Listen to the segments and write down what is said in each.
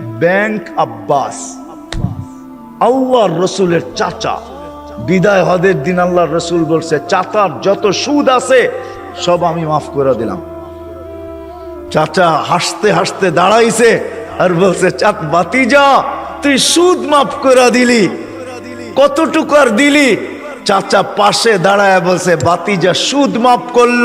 Bank Abbas. আল্লাহ রসুলের চাচা। বিদায় হদের দিন আল্লাহ রসুল বলছে, চাচার যত সুদ আছে, সব আমি মাফ করে দিলাম। চাচা হাসতে হাসতে দাঁড়াইছে আর বলছে চাত বাতি যা তুই সুদ মাফ করে দিলি। কতটুকু আর দিলি? চাচা পাশে দাঁড়ায় বলছে বাতিজা সুদ মাফ করল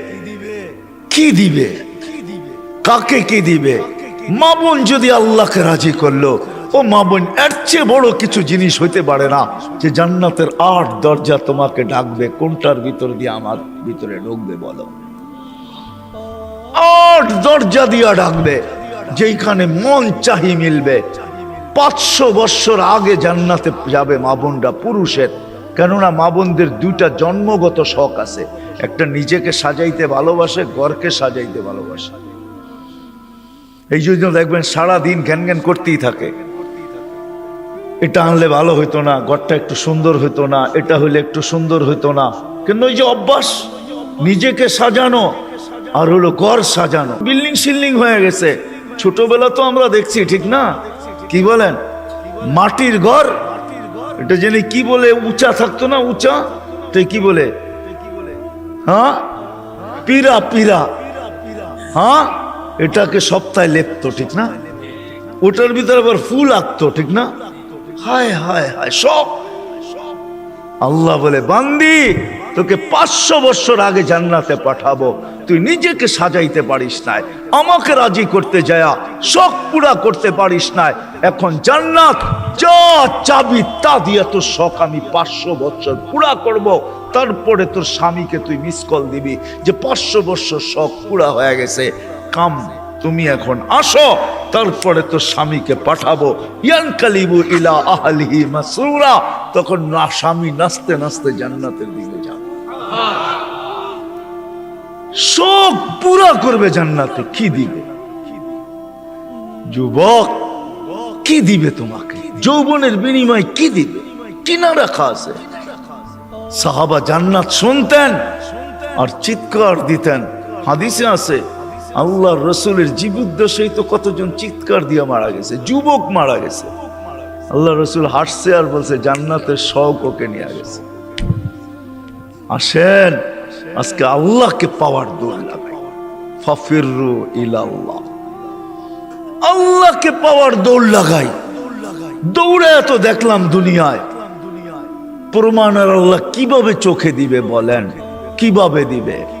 কি দিবে? কাকে কি দিবে? মা বোন যদি আল্লাহকে রাজি করল, ও মা বোন, এর চেয়ে বড় কিছু জিনিস হইতে পারে না যে জান্নাতের আট দরজা তোমাকে ডাকবে, কোনটার ভিতর দিয়ে আমার ভিতরে ঢুকবে বলো? আট দরজা দিয়া ডাকবে, যেইখানে মন চাহি মিলবে। পাঁচশো বৎসর আগে জান্নাতে যাবে মা বোনরা পুরুষের। কেননা মা বোনদের দুইটা জন্মগত শখ আছে। একটা নিজেকে সাজাইতে ভালোবাসে, ঘরকে সাজাইতে ভালোবাসে। এই জন্য দেখবেন সারাদিন জ্ঞান জ্ঞান করতেই থাকে। এটা আনলে ভালো হইতো না, ঘরটা একটু সুন্দর হইতো না, এটা হইলে একটু সুন্দর হইতো না। কেন ওই যে অভ্যাস, নিজেকে সাজানো আর হলো ঘর সাজানো। বিল্ডিং শিল্ডিং হয়ে গেছে। ছোটবেলা তো আমরা দেখছি, ঠিক না? কি বলেন? মাটির ঘর এটা জেনে কি বলে উঁচা থাকতো না, উঁচা? তো কি বলে? হ্যাঁ? পীরা পীরা। হ্যাঁ? এটাকে সপ্তাহে লেপতো, ঠিক না? ওটার ভিতরে আবার ফুল আঁকতো, ঠিক না? হায় হায় হায়, সব আল্লাহ বলে, বান্দি, তোকে পাঁচশো বছর আগে জান্নাতে পাঠাবো। তুই নিজেকে সাজাইতে পারিস নাই। আমাকে রাজি করতে যায়া, শখ পুরা করতে পারিস নাই। এখন জান্নাত, যা চাবি তা দিয়ে তোর শখ আমি পাঁচশো বছর পুরা করব। তারপরে তোর স্বামীকে তুই মিস কল দিবি যে পাঁচশো বছর শখ পুরা হয়ে গেছে। কাম তুমি এখন আসো, তারপরে তো স্বামীকে পাঠাবো। ইয়ানকালিবু ইলা আহলিহি মাসরুরা। তখন না স্বামী নাচতে নাচতে জান্নাতের দিকে যাবে। শোক পুরা করবে জান্নাতে, কি দিবে? যুবক, কি দিবে তোমাকে? যৌবনের বিনিময় কি দিবে? কিনা রাখা আছে সাহাবা জান্নাত শুনতেন আর চিৎকার দিতেন। হাদিসে আছে আল্লাহ রসুলের জীবুদ্দেশেই তো কতজন চিৎকার দিয়ে মারা গেছে, যুবক মারা গেছে। আল্লাহ রসুল হাসছে আর বলছে, জান্নাতের শখ ওকে নিয়ে গেছে। আসেন, আজকে আল্লাহকে পাওয়ার দৌড় লাগাই। ফাফিরু ইলাল্লাহ। আল্লাহকে পাওয়ার দৌড় লাগাই। দৌড়ে এত দেখলাম দুনিয়ায়। প্রমাণের আল্লাহ কীভাবে চোখে দিবে বলেন? কীভাবে দিবে?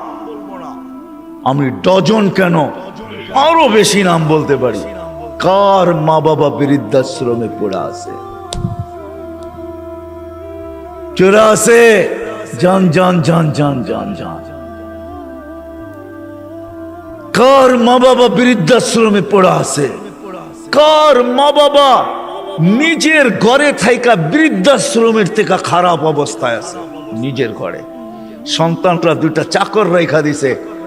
আমি ডজন কেন? আরও বেশি নাম বলতে পারি। কার মা বাবা বৃদ্ধাশ্রমে পড়ে আছে? চোরা আছে যান যান যান যান যান যান। কার মা বাবা বৃদ্ধাশ্রমে পড়া আছে? কার মা বাবা নিজের ঘরে থাইকা বৃদ্ধাশ্রমের থেকে খারাপ অবস্থায় আছে? নিজের ঘরে। সন্তানরা দুটা চাকর রেখা দিছে।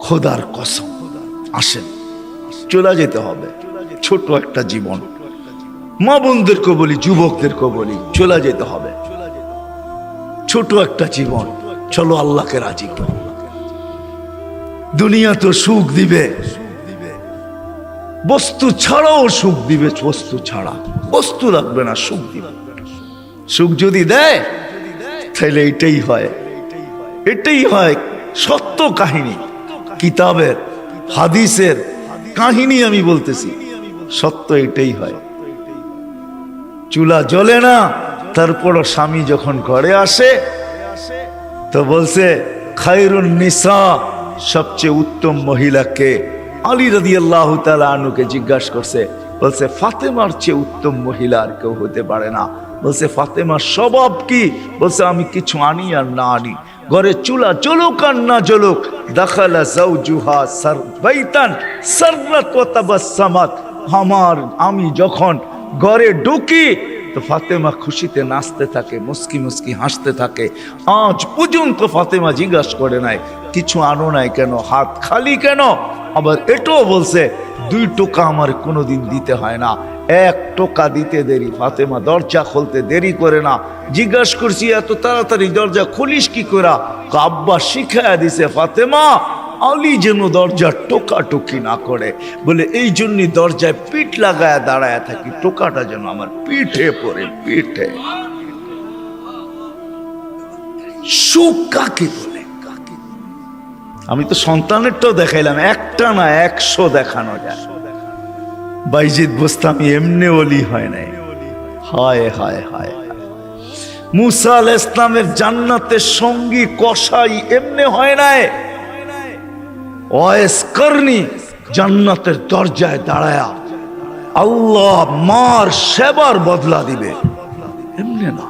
খোদার কসম। আসেন, চলে যেতে হবে। ছোট একটা জীবন। মা বোনদেরকে বলি যুবকদেরকে বলি, চলে যেতে হবে। ছোট একটা জীবন। চলো আল্লাহকে রাজি করো। দুনিয়া তো সুখ দিবে। বস্তু ছাড়াও সুখ দিবে, বস্তু ছাড়া। বস্তু লাগবে না, সুখ দিবে। সুখ যদি দেয়, তাহলে এটাই হয়। এটাই হয় সত্য কাহিনী। কিতাবের, হাদিসের কাহিনী আমি বলতেছি। সত্য এটাই হয়। চুলা জ্বলে না তারপরও স্বামী যখন ঘরে আসে, তো বলছে, খায়রুন নিসা সবচেয়ে উত্তম মহিলাকে আলী রাদি আল্লাহ আনুকে জিজ্ঞাসা করছে। বলছে, ফাতেমার চেয়ে উত্তম মহিলা আর কেউ হতে পারে না। বলছে, ফাতেমার স্বভাব কি? বলছে, আমি কিছু আনি আর না আনি। ঘরে চুলা চলুক আর না চলুক দাখালা জাউজুহা সার বাইতান সাররাত আমার, আমি যখন ঘরে ঢুকি, তো ফাতেমা খুশিতে নাচতে থাকে, মুস্কি মুস্কি হাসতে থাকে। আজ পর্যন্ত ফাতেমা জিজ্ঞাসা করে নাই কিছু আনো নাই কেন? হাত খালি কেন? আবার এটাও বলছে, দুই টোকা আমার কোনোদিন দিতে হয় না। এক টোকা দিতে দেরি। ফাতেমা দরজা খুলতে দেরি করে না। জিজ্ঞাসা করছি, এত তাড়াতাড়ি দরজা খুলিস কি করা আব্বা শিখায়া দিছে, ফাতেমা, আলী যেন দরজা টোকা টুকি না করে। বলে, এই জন্যই দরজায় পিঠ লাগায় দাঁড়ায় থাকি। টোকাটা যেন আমার পিঠে পড়ে, পিঠে। সুখ কাকে আমি তো সন্তানেরটাও দেখাইলাম, একটা না একশো দেখানো যায়। বাইজিদ বোস্তামি এমনি অলি হয় নাই। হায় হায় হায়। মুসা আল ইসলামের জান্নাতের সঙ্গী কষাই এমনি হয় নাই। ওয়েস করনি জান্নাতের দরজায় দাঁড়ায়া আল্লাহ মার সেবার বদলা দিবে। এমনি না।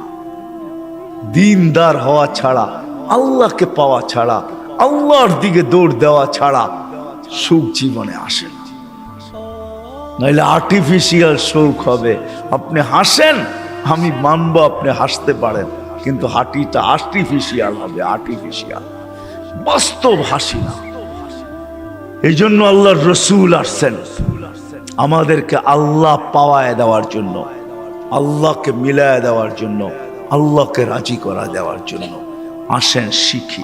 দিনদার হওয়া ছাড়া, আল্লাহকে পাওয়া ছাড়া আল্লাহর দিকে দৌড় দেওয়া ছাড়া সুখ জীবনে আসে না। নইলে আর্টিফিশিয়াল সুখ হবে। আপনি হাসেন, আমি মানবো আপনি হাসতে পারেন, কিন্তু হাঁটিটা আর্টিফিশিয়াল হবে আর্টিফিশিয়াল বাস্তব হাসি না। এই জন্য আল্লাহর রসুল আসছেন। আমাদেরকে আল্লাহ পাওয়ায় দেওয়ার জন্য, আল্লাহকে মিলায় দেওয়ার জন্য, আল্লাহকে রাজি করা দেওয়ার জন্য। আসেন শিখি।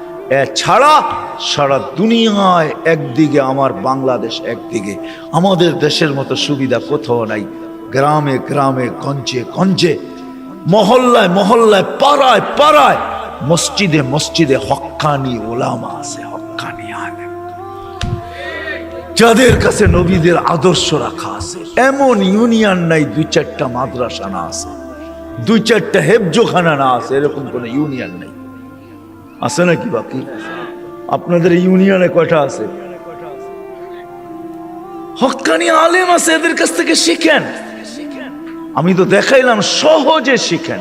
এছাড়া সারা দুনিয়ায় একদিকে, আমার বাংলাদেশ একদিকে। আমাদের দেশের মতো সুবিধা কোথাও নাই। গ্রামে গ্রামে, গঞ্জে গঞ্জে, মহল্লায় মহল্লায়, পাড়ায় পাড়ায়, মসজিদে মসজিদে হক্কানি ওলামা আছে হক্কানি আলেম। যাদের কাছে নবীদের আদর্শ রাখা আছে, এমন ইউনিয়ন নাই, দুই চারটা মাদ্রাসা না আছে, দুই চারটা হেফজোখানা না আছে, এরকম কোনো ইউনিয়ন নেই। আছে নাকি বাকি? আপনাদের ইউনিয়নে কয়টা আছে? হক্কানি আলেম আছে, এদের কাছ থেকে শিখেন। আমি তো দেখাইলাম, সহজে শিখেন।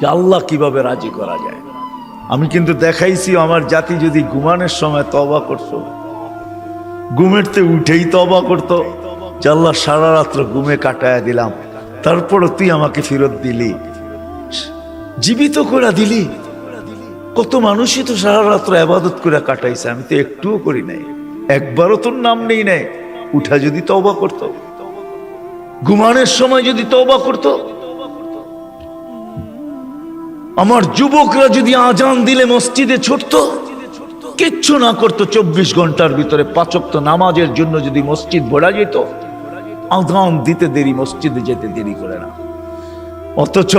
যে আল্লাহ কীভাবে রাজি করা যায়। আমি কিন্তু দেখাইছি আমার জাতি যদি ঘুমানোর সময় তবা করতো ঘুমেরতে উঠেই তবা করতো, যে আল্লাহ সারা রাত্র ঘুমে কাটায় দিলাম, তারপরও তুই আমাকে ফেরত দিলি। জীবিত করে দিলি। কত মানুষই তো সারা রাত্র আবাদত করে কাটাইছে, আমি তো একটুও করি নাই। একবারও তোর নাম নেই নাই, উঠা যদি তবা করতো, ঘুমানোর সময় যদি তবা করতো, আমার যুবকরা যদি আজান দিলে মসজিদে ছুটতো, কিচ্ছু না করতো, চব্বিশ ঘণ্টার ভিতরে পাচক্ত নামাজের জন্য যদি মসজিদ ভরা যেত, আজান দিতে দেরি, মসজিদে যেতে দেরি করে না। অথচ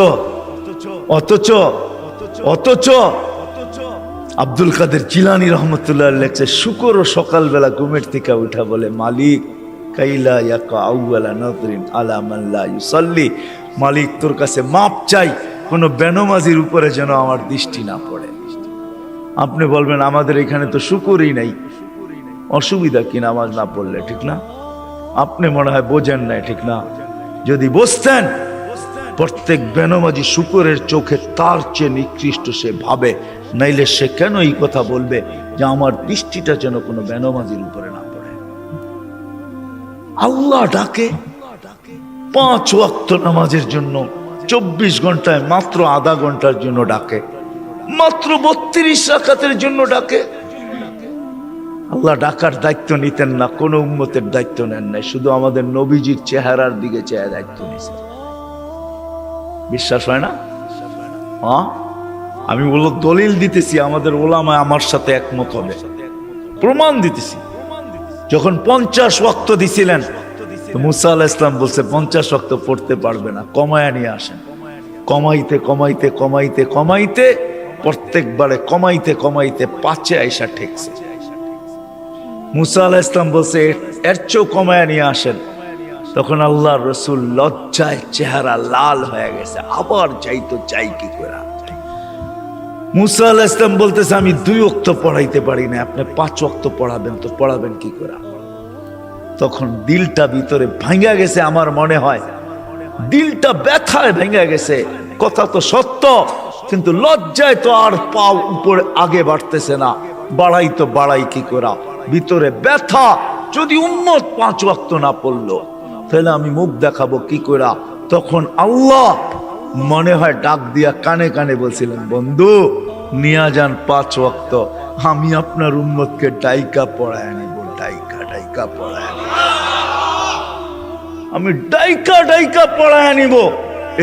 অথচ অথচ আব্দুল কাদের জিলানি রহমতুল্লাহ লেখছে, শুকর ও সকালবেলা ঘুমের থেকে উঠা বলে, মালিক, কাইলা ইয়াকা আউয়ালা নদরিন আলা মাল্লা ইউসাল্লি। মালিক, তোর কাছে মাপ চাই, কোনো বেনমাজির উপরে যেন আমার দৃষ্টি না পড়ে। আপনি বলবেন, আমাদের এখানে তো শুকুরই নাই। অসুবিধা কি নামাজ না পড়লে, ঠিক না? আপনি মনে হয় বোঝেন নাই, ঠিক না? যদি বসতেন প্রত্যেক বেনমাজি শুকুরের চোখে তার চেয়ে নিকৃষ্ট সে ভাবে নাইলে সে কেন এই কথা বলবে যে আমার দৃষ্টিটা যেন কোনো বেনমাজির উপরে না পড়ে? আল্লাহ ডাকে। পাঁচ ওয়াক্ত নামাজের জন্য চব্বিশ ঘন্টায় মাত্র আধা ঘণ্টার জন্য ডাকে। মাত্র বত্রিশ রাখাতের জন্য ডাকে। আল্লাহ ডাকার দায়িত্ব নিতেন না, কোনো উম্মতের দায়িত্ব নেন নাই, শুধু আমাদের নবীজির চেহারার দিকে চেয়ে দায়িত্ব নিয়েছেন। বিশ্বাস হয় না? হ্যাঁ? আমি বলল, দলিল দিতেছি, আমাদের ওলামায় আমার সাথে একমত হবে। প্রমাণ দিতেছি। যখন পঞ্চাশ ওয়াক্ত দিছিলেন মুসা আল্লাহ ইসলাম বলছে, পঞ্চাশ ওয়াক্ত পড়তে পারবে না, কমায় নিয়ে আসেন। কমাইতে কমাইতে কমাইতে কমাইতে, প্রত্যেকবারে কমাইতে কমাইতে পাঁচে আইসা ঠেকছে। মুসা আল্লাহ ইসলাম বলছে, "এর- এর চেয়েও কমায়া নিয়ে আসেন। তখন আল্লাহ রসুল লজ্জায় চেহারা লাল হয়ে গেছে, আবার যাইতো চাই কি করে মুসা আল্লাহ ইসলাম বলতেছে, আমি দুই অক্ত পড়াইতে পারি না আপনি পাঁচ অক্ত পড়াবেন, তো পড়াবেন কি করে? তখন দিলটা ভিতরে ভাঙ্গা গেছে, আমার মনে হয়। দিলটা ব্যথায় ভেঙে গেছে। কথা তো সত্য, কিন্তু লজ্জায় তো আর পাও উপরে আগে বাড়তেছে না। বাড়াই তো বাড়াই কি করা? ভিতরে ব্যথা, যদি উন্মত পাঁচ ওয়াক্ত না পড়ল, তাহলে আমি মুখ দেখাবো কি করা? তখন আল্লাহ মনে হয় ডাক দিয়া কানে কানে বলছিলেন, বন্ধু, নিয়া যান পাঁচ ওয়াক্ত, আমি আপনার উন্মতকে ডাইকা পড়ায় নিব ডাইকা ডাইকা পড়ায় আমি ডাইকা ডাইকা পড়ায় নিব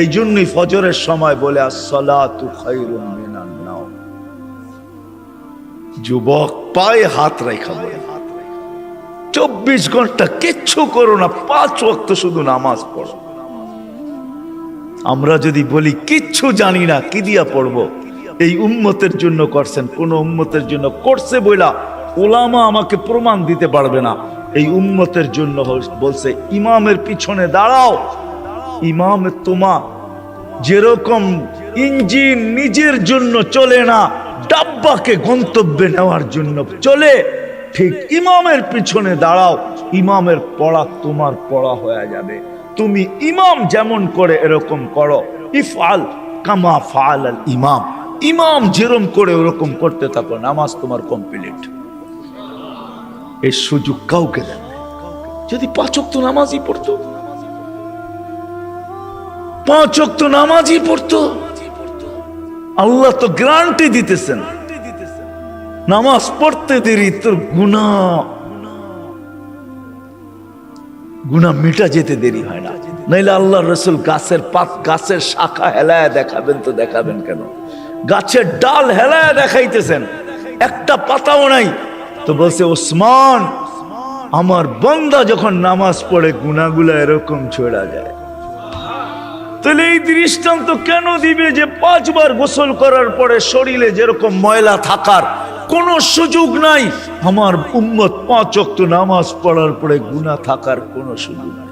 এই জন্যই ফজরের সময় বলে, আসসালাতু মিনান নাও যুবক পায়ে হাত রেখা বলে, চব্বিশ ঘণ্টা কিচ্ছু করো না, পাঁচ ওয়াক্ত শুধু নামাজ পড়ো। আমরা যদি বলি, কিচ্ছু জানি না, কি দিয়া পড়ব? এই উম্মতের জন্য করছেন, কোন উম্মতের জন্য করছে বইলা ওলামা আমাকে প্রমাণ দিতে পারবে না। এই উম্মতের জন্য বলছে, ইমামের পিছনে দাঁড়াও। ইমামের তোমা যেরকম ইঞ্জিন নিজের জন্য চলে না, ডাব্বাকে গন্তব্যে নেওয়ার জন্য চলে, ঠিক ইমামের পিছনে দাঁড়াও। ইমামের পড়া তোমার পড়া হয়ে যাবে। তুমি ইমাম যেমন করে এরকম করো। ইফআল কামা ফাল আল ইমাম। ইমাম যেরম করে ওরকম করতে থাকো, নামাজ তোমার কমপ্লিট এই সুযোগ কাউকে দেন যদি পাচক তো নামাজই পড়তো? পাঁচ অক্ত নামাজই পড়তো? আল্লাহ তো গ্রান্টি দিতেছেন। নামাজ পড়তে দেরি, তোর গুণা গুণা মিটা যেতে দেরি হয় না। নাইলে আল্লাহ রসুল গাছের পাত, গাছের শাখা হেলায় দেখাবেন তো দেখাবেন কেন? গাছের ডাল হেলায় দেখাইতেছেন, একটা পাতাও নাই। তো বলছে, ওসমান, আমার বন্দা যখন নামাজ পড়ে গুনাগুলা এরকম ছোড়া যায়। তাহলে এই দৃষ্টান্ত কেন দিবে যে পাঁচবার গোসল করার পরে শরীরে যেরকম ময়লা থাকার কোনো সুযোগ নাই? আমার উম্মত পাঁচ অক্ত নামাজ পড়ার পরে গুণা থাকার কোনো সুযোগ নাই।